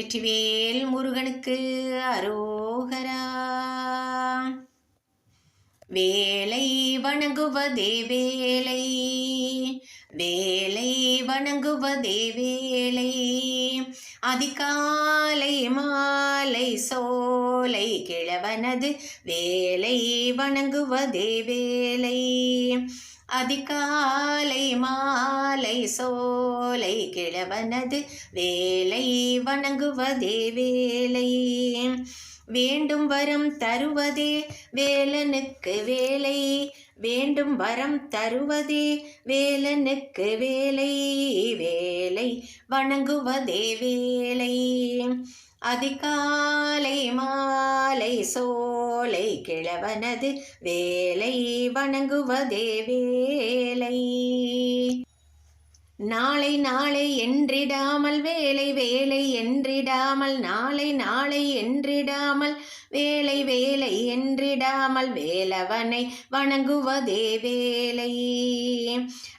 வெற்றிவேல் முருகனுக்கு அரோகரா. வேலை வணங்குவதே வேலை வேலை வணங்குவதே வேலை. அதிகாலை மாலை சோலை கிழவனது வேலை வணங்குவதே வேலை. அதிகாலை மாலை சோலை கிழவனது வேலை வணங்குவதே வேலை. வேண்டும் வரம் தருவதே வேலனுக்கு வேலை. வேண்டும் வரம் தருவதே வேலனுக்கு வேலை. வே வேலை வணங்குவதே வேலை. அதிகாலை மாலை சோலை கிழவனது வேலை வணங்குவதே வேலை. நாளை நாளை என்றிடாமல் வேலை வேலை என்றிடாமல் நாளை நாளை என்றிடாமல் வேலை வேலை என்றிடாமல் வேலவனை வணங்குவதே வேலை.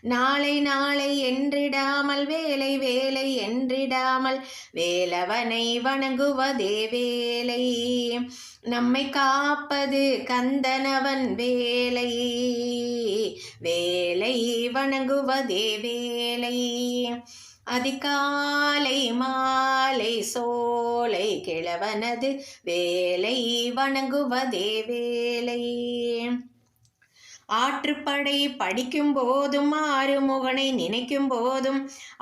நாளை நாளை என்றிடாமல் வேலை வேலை என்றிடாமல் வேலவனை வணங்குவதே வேலை. நம்மை காப்பது கந்தனவன் வேலை. வேலை வணங்குவதே வேலை. அதிகாலை மாலை சோலை கிழவனது வேலை வணங்குவதே வேலை. ஆற்றுப்படை படிக்கும் போதும் ஆறுமுகனை நினைக்கும் போதும்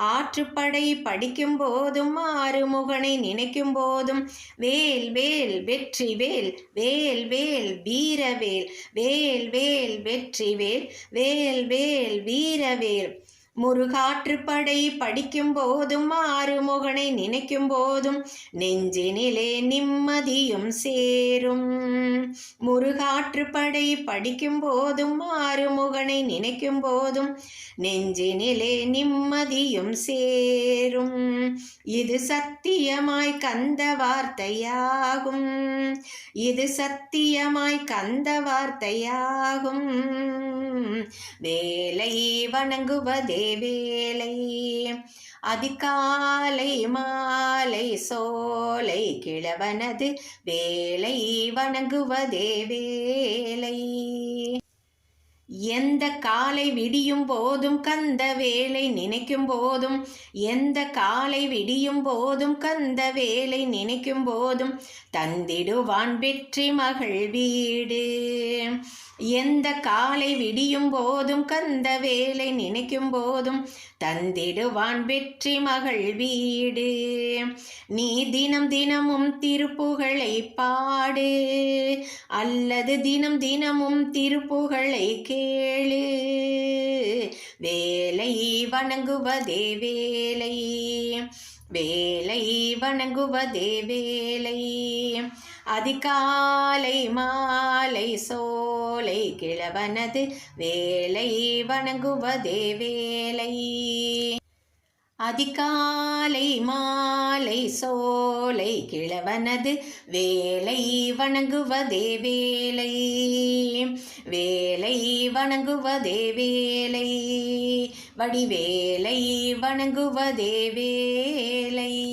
ஆற்றுப்படை படிக்கும் போதும் ஆறுமுகனை நினைக்கும் போதும் வேல் வேல் வெற்றி வேல் வேல் வேல் வீரவேல் வேல் வேல் வெற்றி வேல் வேல் வேல் வீரவேல் முருகாற்றுப்படை படிக்கும் போதும் ஆறுமுகனை நினைக்கும் போதும் நெஞ்சினிலே நிம்மதியும் சேரும். முருகாற்றுப்படை படிக்கும் போதும் ஆறுமுகனை நினைக்கும் போதும் நெஞ்சினிலே நிம்மதியும் சேரும். இது சத்தியமாய் கந்த வார்த்தையாகும். இது சத்தியமாய் கந்த வார்த்தையாகும். வேலை வணங்குவதே வேலை. அதிகாலை மாலை சோலை கிழவனது வேலை வணங்குவதே வேலை. எந்த காலை விடியும் போதும் கந்த வேலை நினைக்கும் போதும் எந்த காலை விடியும் போதும் கந்த வேலை நினைக்கும் போதும் தந்திடுவான் வெற்றி மகள் வீடு. எந்த காலை விடியும் போதும் கந்த வேலை நினைக்கும் போதும் தந்திடுவான் வெற்றி மகள் வீடு. நீ தினம் தினமும் திருப்புகழை பாடு அல்லது தினம் தினமும் திருப்புகழை கேளு வேலை வணங்குவதே வேலை. வேலை வணங்குவதே வேலை. அதிகாலை மாலை சோலை கிழவனது வேலை வணங்குவதே வேலை. அதிகாலை மாலை சோலை கிழவனது வேலை வணங்குவதே வேலை. வேலை வணங்குவதே வேலை. வடிவேலை வணங்குவதே வேலை.